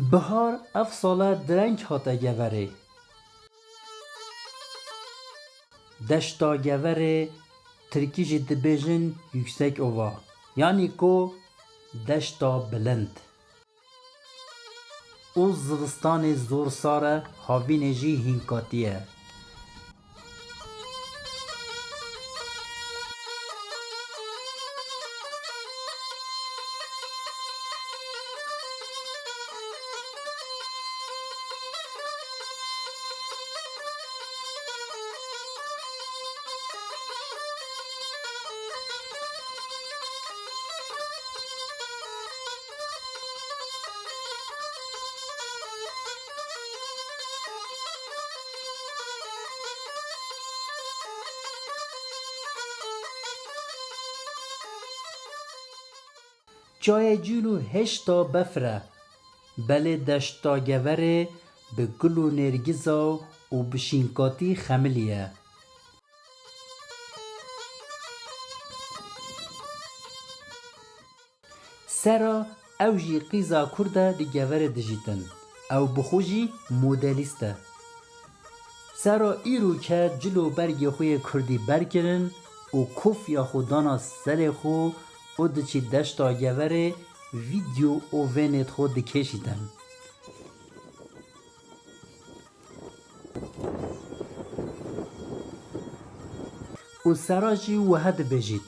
بهار اف ساله درنگ هاتا گوره. دشتا گوره ترکی جد یکسک اوه. یعنی کو دشتا بلند. او زغستان زور ساره هاوی نجی هینکاتیه. چای جونو هشتا بفره. بله دشتا گوره به گل و نرگزا و بشینکاتی خملیه سرا او جی قیزا کرده دی گوره دجیتن او بخوجی مودلیسته. سرا ایرو که جلو برگ خوی کردی برکرن او کف یا خودانا سر خو خود چی دشت آگور ویدیو او وینت خود کشیدن. او سراجی وحد بجید.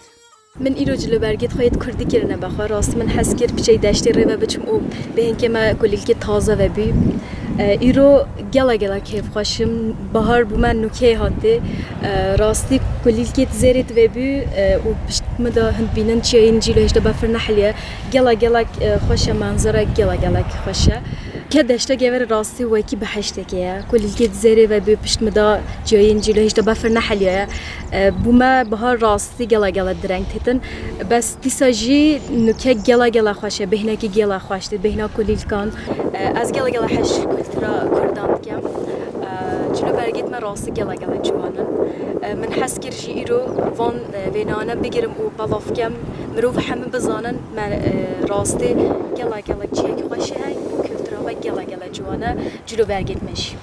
من ایرو جلو برگید خواهید کردی کرنه بخواه راست من حس کرد پیچه دشتی روه بچم او به اینکه ما کلیل که تازه و بیم. ایرو گلا گلا کیف خوشم بهار بو من نوکه هاته راستی کلیل که زیرت و بی و پشت مدا هند بینن چی این جلو هشتا بفر نحلیه گلا گلا خوشه منظره گلا گلا خوشه که دشته گور راستی و کی بهشته که کلیل که زیره و بی پشت مدا جاین جلو هشتا بفر نحلیه بو ما بهار راستی گلا گلا درنگ تیتن بس دیسا جی نوکه گلا گلا خوشه بهنه کی گلا خوشته بهنه کلیل کان از گلا گلا حش کلترا کردان دکم جلو برگیت من راستی گلا گلا جوانن من حس کر جی ایرو وان وینانه بگیرم و بلاف کم مروف همه بزانن من راستی گلا گلا چیک خوشه های gela gela civana cülü bergitmiş.